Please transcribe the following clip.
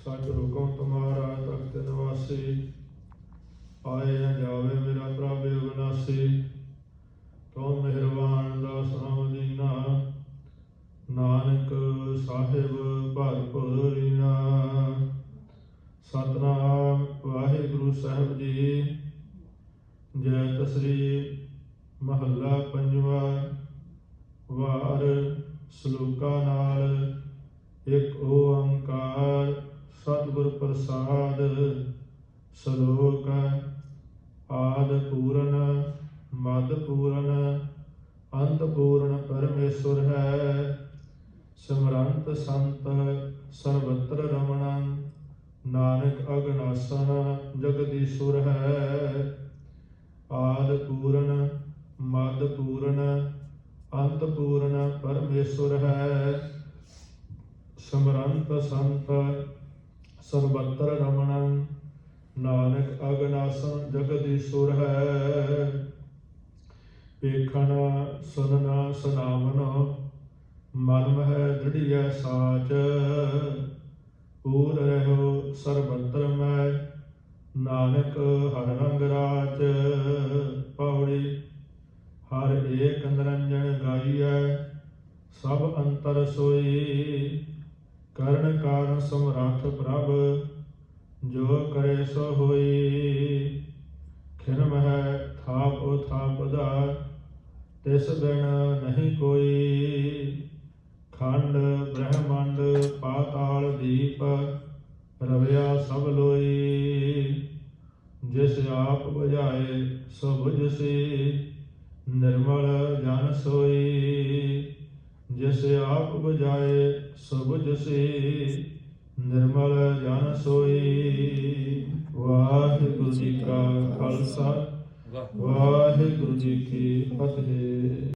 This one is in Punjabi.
ਸਚ ਹੁਕਮ ਤੁਮਾਰਾ ਤਖਤ ਨਿਵਾਸੀ ਆਏ ਨਾ ਜਾਵੇ ਮੇਰਾ ਪ੍ਰਭ ਅਵਨਾਸੀ। ਤੋ ਮਿਹਰਬਾਨ ਦਾਸ ਹਮ ਦੀਨਾ ਨਾਨਕ ਸਾਹਿਬ ਭਰਪੂਰ ਰੀਨਾ ਸਤਨਾਮ ਵਾਹਿਗੁਰੂ ਸਾਹਿਬ ਜੀ, ਜੈ ਤਸਰੀ ਮਹੱਲਾ ਪੰਜਵਾ। ਵਾਰ ਸ਼ਲੋਕਾਂ ਨਾਲ ਇੱਕ ਓੰਕਾਰ ਸਤਿਗੁਰ ਪ੍ਰਸਾਦ ਸ਼ਲੋਕ ਆਦ ਪੂਰਨ, ਮਦ ਪੂਰਨ ਅੰਤ ਪੂਰਨ ਪਰਮੇਸ਼ਵਰ ਹੈ। ਸਿਮਰੰਤ ਸੰਤ ਸਰਬਤਰ ਰਮਣ, ਨਾਨਕ ਅਗਨਾਸਨ ਜਗਦੀਸ਼ੁਰ ਹੈ। ਆਦ ਪੂਰਨ, ਮਦ ਪੂਰਨ ਅੰਤ ਪੂਰਨ ਪਰਮੇਸ਼ਵਰ ਹੈ। ਸਿਮਰੰਤ ਸੰਤ ਸਰਬੱਤਰ ਰਮਣ, ਨਾਨਕ ਅਗਨਾਸਨ ਜਗਦੀਸ਼ਵਰ ਹੈ। ਵੇਖਣ ਸੁਨਣਾ ਸੁਨਾਵਨ ਮਨ ਮਹਿ ਦ੍ਰਿੜੀਐ ਸਾਚ। ਪੂਰ ਰਹਿਓ ਸਰਬਤਰ ਮੈਂ, ਨਾਨਕ ਹਰ ਰੰਗ ਰਾਜ। ਪੌੜੀ ਹਰ ਏਕ ਨਿਰੰਜਨ ਗਾਈਐ, ਸਭ ਅੰਤਰ ਸੋਈ। ਕਰਨ ਕਾਰਨ ਸਮਰੱਥ ਪ੍ਰਭ, ਜੋ ਕਰੇ ਸੋ ਹੋਈ। ਖਿਰਮ ਹੈ ਥਾਪ ਉਹ ਥਾਪ ਦਾ ਤਿਸ ਬਿਨ ਨਹੀਂ ਕੋਈ। ਖੰਡ ਬ੍ਰਹਮੰਡ ਪਾਤਾਲ ਦੀਪ, ਰਵਿਆ ਸਭ ਲੋਈ। ਜਿਸ ਆਪ ਬੁਝਾਏ ਸੋ ਬੁਝਸੀ ਨਿਰਮਲ ਜਨ ਸੋਈ। ਜਿਸ ਆਪ ਬੁਝਾਏ ਸੋ ਬੁਝਸੀ ਨਿਰਮਲ ਜਨ ਸੋਈ। ਵਾਹਿਗੁਰੂ ਜੀ ਕਾ ਖਾਲਸਾ ਵਾਹਿਗੁਰੂ ਜੀ ਕੀ ਫਤਿਹ।